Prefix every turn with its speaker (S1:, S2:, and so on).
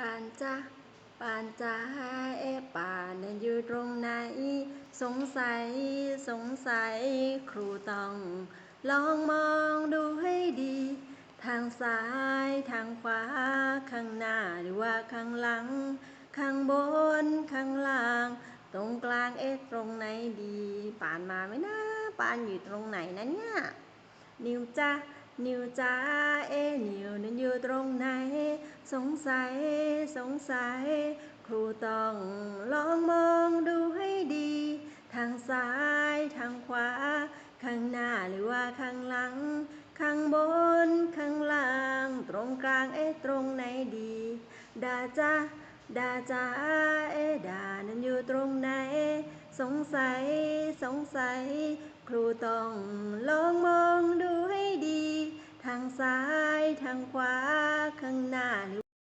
S1: ปานจ้าปานจ้าเอปานน่ะอยู่ตรงไหน สงสัยสงสัยครูต้อง ลองมองดูให้ดี ทางซ้ายทางขวา ข้างหน้าหรือว่าข้างหลัง ข้างบนข้างล่าง ตรงกลางเอ๊ะตรงไหนดี ปานมาไหมนะปานอยู่ตรงไหนนะเนี่ยนิวจ้านิวจ้าเอ๊นิวนั้นอยู่ตรงไหน สงสัยสงสัย ครูต้องลองมองดูให้ดี ทางซ้ายทางขวา ข้างหน้าหรือว่าข้างหลัง ข้างบน ข้างล่าง ตรงกลางเอ๊ะตรงไหนดีดาจ้าดาจ้าเอ๊ะดานั้นอยู่ตรงไหน สงสัยสงสัย ครูต้องลองมองดูให้ดี ทางซ้ายทางขวาข้างหน้าหรือ